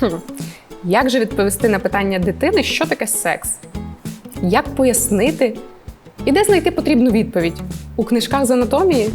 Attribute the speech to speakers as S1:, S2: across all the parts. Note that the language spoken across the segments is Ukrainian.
S1: Хм. Як же відповісти на питання дитини, що таке секс? Як пояснити? І де знайти потрібну відповідь? У книжках з анатомії?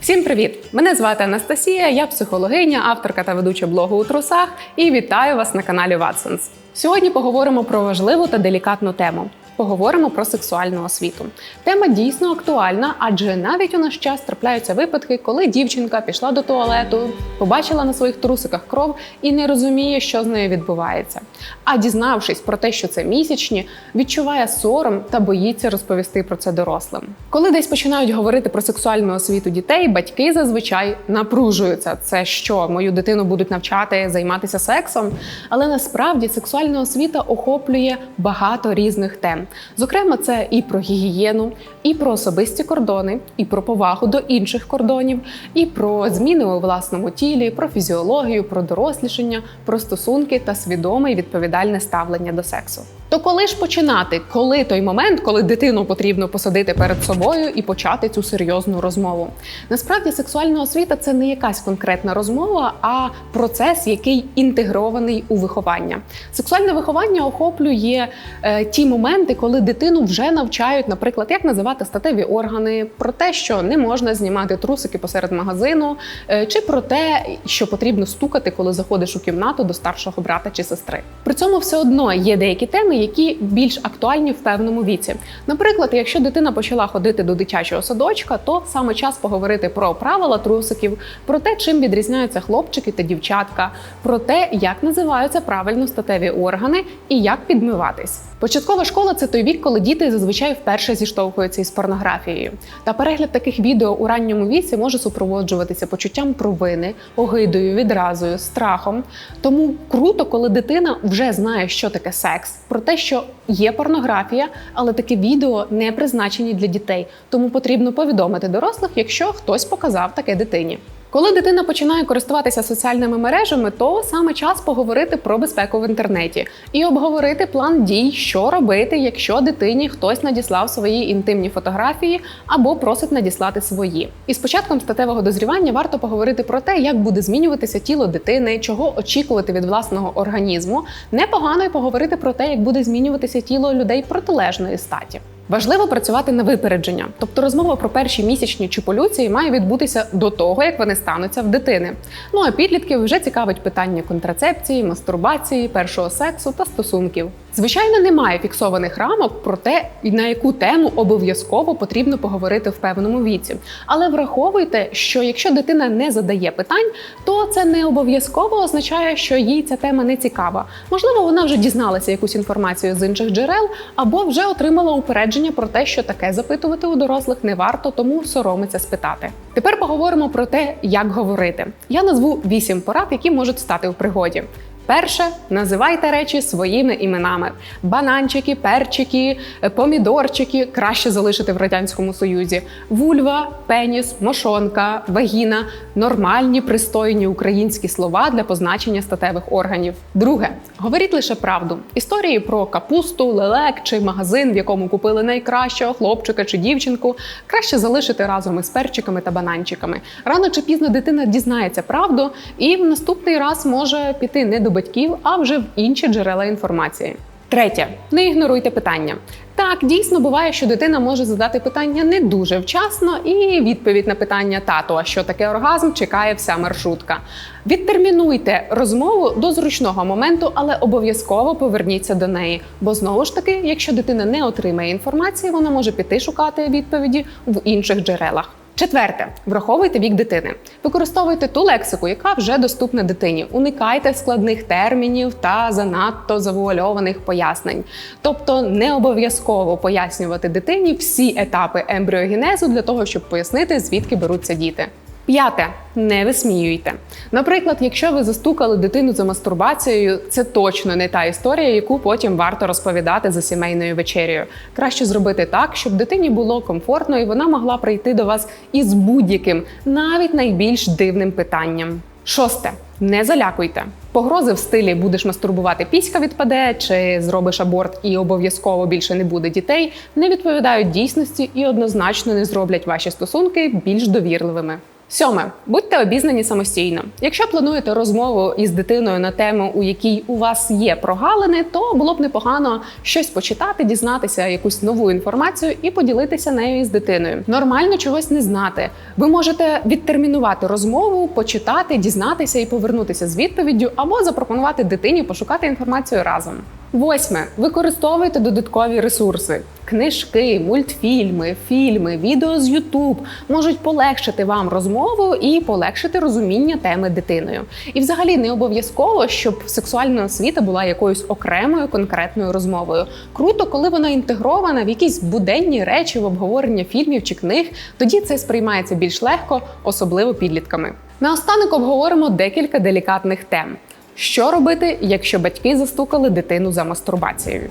S1: Всім привіт! Мене звати Анастасія, я психологиня, авторка та ведуча блогу у трусах і вітаю вас на каналі Watsons. Сьогодні поговоримо про важливу та делікатну тему. Поговоримо про сексуальну освіту. Тема дійсно актуальна, адже навіть у наш час трапляються випадки, коли дівчинка пішла до туалету, побачила на своїх трусиках кров і не розуміє, що з нею відбувається. А дізнавшись про те, що це місячні, відчуває сором та боїться розповісти про це дорослим. Коли десь починають говорити про сексуальну освіту дітей, батьки зазвичай напружуються. Це що, мою дитину будуть навчати займатися сексом? Але насправді сексуальна освіта охоплює багато різних тем. Зокрема, це і про гігієну, і про особисті кордони, і про повагу до інших кордонів, і про зміни у власному тілі, про фізіологію, про дорослішання, про стосунки та свідоме і відповідальне ставлення до сексу. То коли ж починати? Коли той момент, коли дитину потрібно посадити перед собою і почати цю серйозну розмову? Насправді, сексуальна освіта це не якась конкретна розмова, а процес, який інтегрований у виховання. Сексуальне виховання охоплює е, ті моменти, коли дитину вже навчають, наприклад, як називати статеві органи, про те, що не можна знімати трусики посеред магазину, е, чи про те, що потрібно стукати, коли заходиш у кімнату до старшого брата чи сестри. При цьому все одно є деякі теми, які більш актуальні в певному віці. Наприклад, якщо дитина почала ходити до дитячого садочка, то саме час поговорити про правила трусиків, про те, чим відрізняються хлопчики та дівчатка, про те, як називаються правильно статеві органи і як підмиватись. Початкова школа це той вік, коли діти зазвичай вперше зіштовхуються із порнографією. Та перегляд таких відео у ранньому віці може супроводжуватися почуттям провини, огидою, відразою, страхом. Тому круто, коли дитина вже знає, що таке секс, про те, що є порнографія, але такі відео не призначені для дітей. Тому потрібно повідомити дорослих, якщо хтось показав таке дитині. Коли дитина починає користуватися соціальними мережами, то саме час поговорити про безпеку в інтернеті і обговорити план дій, що робити, якщо дитині хтось надіслав свої інтимні фотографії або просить надіслати свої. І з початком статевого дозрівання варто поговорити про те, як буде змінюватися тіло дитини, чого очікувати від власного організму. Непогано й поговорити про те, як буде змінюватися тіло людей протилежної статі. Важливо працювати на випередження, тобто розмова про перші місячні чи полюції має відбутися до того, як вони стануться в дитини. Ну а підлітків вже цікавить питання контрацепції, мастурбації, першого сексу та стосунків. Звичайно, немає фіксованих рамок про те, на яку тему обов'язково потрібно поговорити в певному віці. Але враховуйте, що якщо дитина не задає питань, то це не обов'язково означає, що їй ця тема не цікава. Можливо, вона вже дізналася якусь інформацію з інших джерел або вже отримала упередження про те, що таке запитувати у дорослих не варто, тому соромиться спитати. Тепер поговоримо про те, як говорити. Я назву вісім порад, які можуть стати у пригоді. Перше, називайте речі своїми іменами: бананчики, перчики, помідорчики краще залишити в радянському союзі, вульва, пеніс, мошонка, вагіна нормальні пристойні українські слова для позначення статевих органів. Друге, говоріть лише правду. Історії про капусту, лелек чи магазин, в якому купили найкращого хлопчика чи дівчинку, краще залишити разом із перчиками та бананчиками. Рано чи пізно дитина дізнається правду, і в наступний раз може піти не до батьків, а вже в інші джерела інформації. Третє, не ігноруйте питання. Так, дійсно буває, що дитина може задати питання не дуже вчасно, і відповідь на питання тато, а що таке оргазм, чекає вся маршрутка. Відтермінуйте розмову до зручного моменту, але обов'язково поверніться до неї. Бо знову ж таки, якщо дитина не отримає інформації, вона може піти шукати відповіді в інших джерелах. Четверте, враховуйте вік дитини. Використовуйте ту лексику, яка вже доступна дитині. Уникайте складних термінів та занадто завуальованих пояснень. Тобто не обов'язково пояснювати дитині всі етапи ембріогенезу для того, щоб пояснити, звідки беруться діти. П'яте не висміюйте. Наприклад, якщо ви застукали дитину за мастурбацією, це точно не та історія, яку потім варто розповідати за сімейною вечерею. Краще зробити так, щоб дитині було комфортно і вона могла прийти до вас із будь-яким, навіть найбільш дивним питанням. Шосте. Не залякуйте. Погрози в стилі будеш мастурбувати, піська відпаде, чи зробиш аборт і обов'язково більше не буде дітей, не відповідають дійсності і однозначно не зроблять ваші стосунки більш довірливими. Сьоме, будьте обізнані самостійно. Якщо плануєте розмову із дитиною на тему, у якій у вас є прогалини, то було б непогано щось почитати, дізнатися якусь нову інформацію і поділитися нею із дитиною. Нормально чогось не знати. Ви можете відтермінувати розмову, почитати, дізнатися і повернутися з відповіддю, або запропонувати дитині пошукати інформацію разом. Восьме. Використовуйте додаткові ресурси. Книжки, мультфільми, фільми, відео з YouTube можуть полегшити вам розмову і полегшити розуміння теми дитиною. І взагалі не обов'язково, щоб сексуальна освіта була якоюсь окремою конкретною розмовою. Круто, коли вона інтегрована в якісь буденні речі в обговорення фільмів чи книг, тоді це сприймається більш легко, особливо підлітками. Наостанок обговоримо декілька делікатних тем. Що робити, якщо батьки застукали дитину за мастурбацією?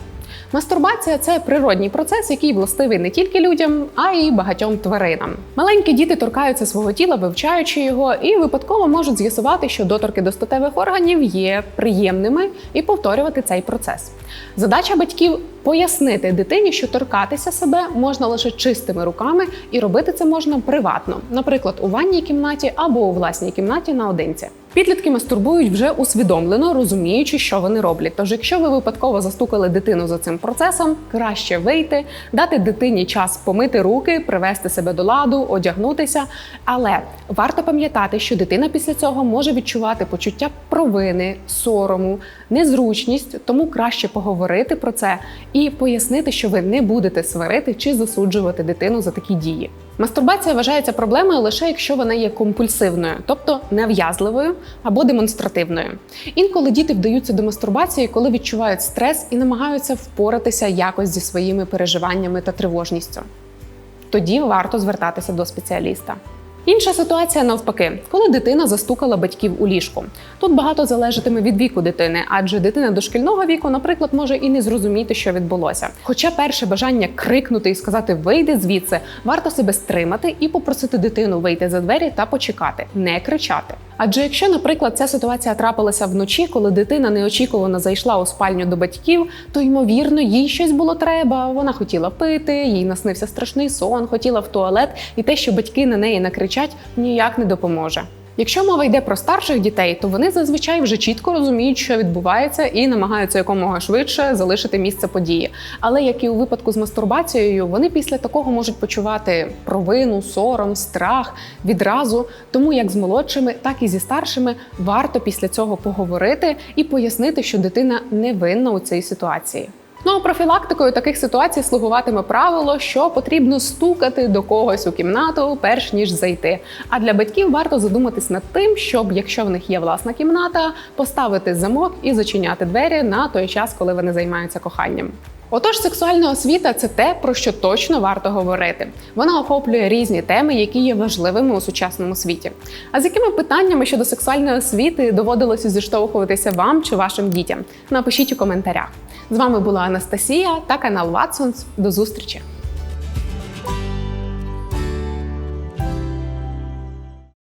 S1: Мастурбація це природній процес, який властивий не тільки людям, а й багатьом тваринам. Маленькі діти торкаються свого тіла, вивчаючи його, і випадково можуть з'ясувати, що доторки до статевих органів є приємними, і повторювати цей процес. Задача батьків пояснити дитині, що торкатися себе можна лише чистими руками, і робити це можна приватно, наприклад, у ванній кімнаті або у власній кімнаті наодинці. Підлітки мастурбують вже усвідомлено, розуміючи, що вони роблять. Тож, якщо ви випадково застукали дитину за цим процесом, краще вийти, дати дитині час помити руки, привести себе до ладу, одягнутися. Але варто пам'ятати, що дитина після цього може відчувати почуття провини, сорому, незручність, тому краще поговорити про це і пояснити, що ви не будете сварити чи засуджувати дитину за такі дії. Мастурбація вважається проблемою лише якщо вона є компульсивною, тобто нав'язливою або демонстративною. Інколи діти вдаються до мастурбації, коли відчувають стрес і намагаються впоратися якось зі своїми переживаннями та тривожністю. Тоді варто звертатися до спеціаліста. Інша ситуація навпаки, коли дитина застукала батьків у ліжку. Тут багато залежатиме від віку дитини, адже дитина дошкільного віку, наприклад, може і не зрозуміти, що відбулося. Хоча перше бажання крикнути і сказати Вийди звідси, варто себе стримати і попросити дитину вийти за двері та почекати, не кричати. Адже якщо, наприклад, ця ситуація трапилася вночі, коли дитина неочікувано зайшла у спальню до батьків, то ймовірно їй щось було треба. Вона хотіла пити, їй наснився страшний сон, хотіла в туалет, і те, що батьки на неї накричать, ніяк не допоможе. Якщо мова йде про старших дітей, то вони зазвичай вже чітко розуміють, що відбувається, і намагаються якомога швидше залишити місце події. Але як і у випадку з мастурбацією, вони після такого можуть почувати провину, сором, страх відразу. Тому як з молодшими, так і зі старшими варто після цього поговорити і пояснити, що дитина не винна у цій ситуації. Ну а профілактикою таких ситуацій слугуватиме правило, що потрібно стукати до когось у кімнату, перш ніж зайти. А для батьків варто задуматись над тим, щоб, якщо в них є власна кімната, поставити замок і зачиняти двері на той час, коли вони займаються коханням. Отож, сексуальна освіта це те, про що точно варто говорити. Вона охоплює різні теми, які є важливими у сучасному світі. А з якими питаннями щодо сексуальної освіти доводилося зіштовхуватися вам чи вашим дітям? Напишіть у коментарях. З вами була Анастасія та канал Ватсонс. До зустрічі!